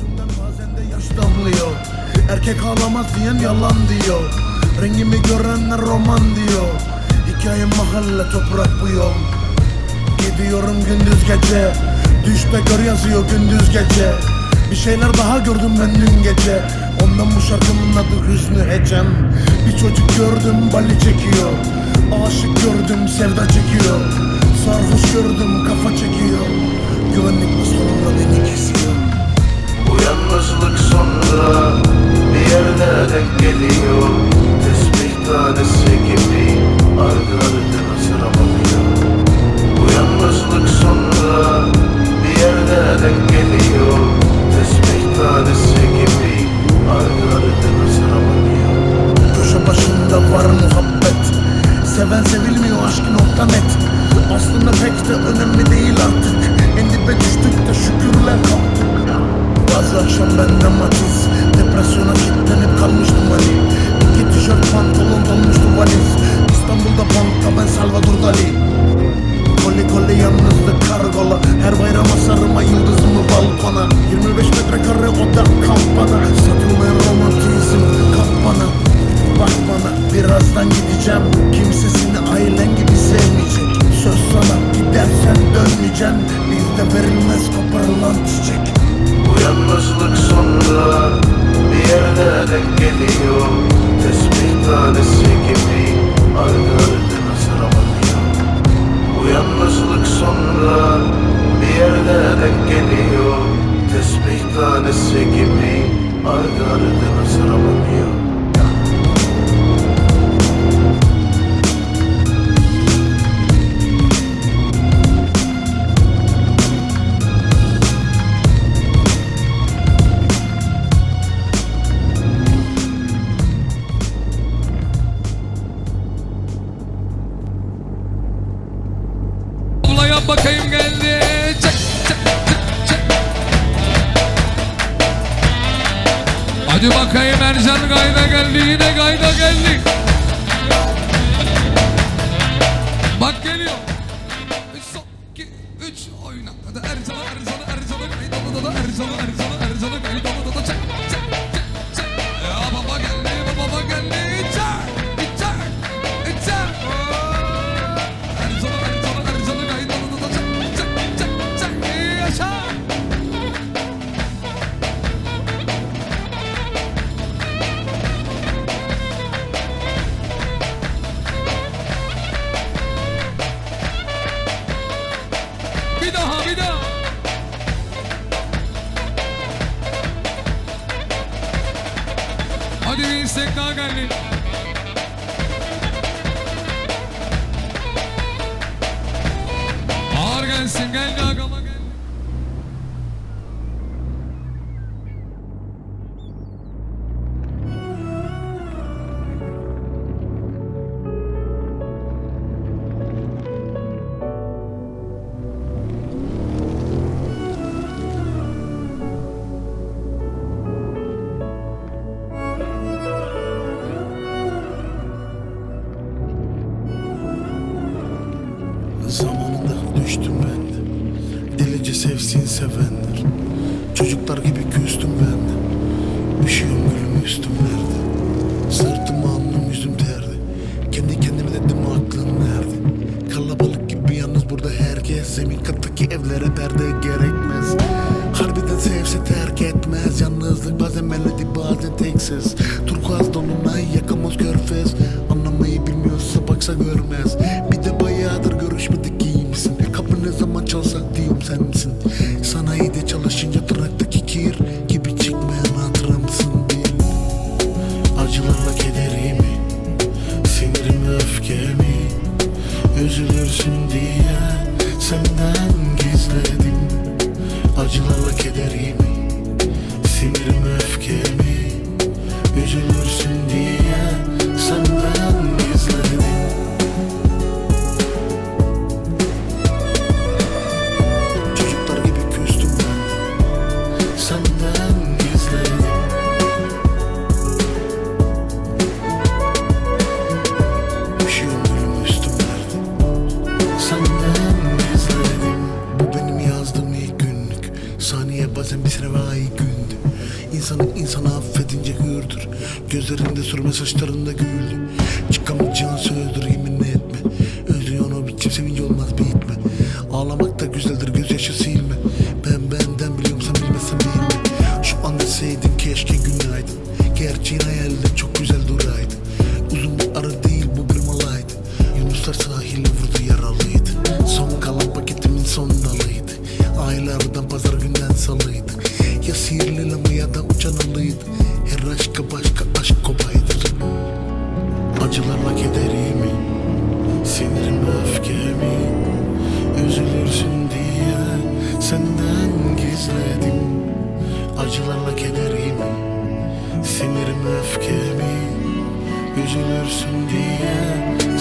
Gözümden bazen de yaş damlıyor. Erkek ağlamaz diyen yalan diyor. Rengimi görenler roman diyor. Hikayem mahalle toprak bu yol. Gidiyorum gündüz gece. Düşte gör yazıyor gündüz gece. Bir şeyler daha gördüm ben dün gece. Ondan bu şarkının adı Hüsnü Hecem Bir çocuk gördüm bali çekiyor. Aşık gördüm sevda çekiyor. Sarhoş gördüm kafa çekiyor. Güvenlik bastonunda beni kesiyor sonra bir yerde denk geliyor. Tesbih tanesi gibi ardı ardına sıralanıyor Bu yalnızlık sonra bir yerde denk geliyor. Tesbih tanesi gibi ardı ardına sıralanıyor Köşe başında var muhabbet. Seven sevilmiyor aşkı nokta net. Aslında pek de önemli Bazı akşam bende matiz. Depresyona kilitlenip kalmıştım hani İki tişört pantolon dolmuştu valiz. İstanbul'da bankta ben Salvador Dali. Koli koli yalnızlık kargola. Her bayram asarıma yıldızımı balkona. 25 metrekare oda kampana. Satılmayan romantizm kampana Bak bana birazdan gideceğim. Kimse seni ailen gibi sevmeyecek. Söz sana gidersen dönmeyeceksin Bizde verilmez koparılan çiçek yalnızlık sonra bir yerde denk geliyor. Tesbih tanesi gibi ardı ardına Hadi bakayım Ercan Gayda geldi yine Gayda geldi. Bak geliyor. İstek daha geldi. Ağır gelsin geldi agama düştüm ben de. Delice sevsin sevenler. Çocuklar gibi küstüm ben de. Üşüyorum gülüm üstümlerde Sırtım alnım yüzüm terdi Kendi kendime dedim aklın nerede? Kalabalık gibi yalnız burada herkes. Zemin kattaki evlere perde gerekmez. Harbiden sevse terk etmez. Yalnızlık bazen melodi bazen tek ses bazen bir ay gündü İnsanı insana affedince hürdür. Gözlerinde sürme saçlarında güldü. Çıkamayacağın sözdür yemin etme. Özlüyorsun o biçim sevinci olmaz sihirli lama ya da uçan Her aşka başka aşk kobaydır Acılarla kederimi Sinirim öfkemi Üzülürsün diye Senden gizledim. Acılarla kederimi Sinirim öfkemi Üzülürsün diye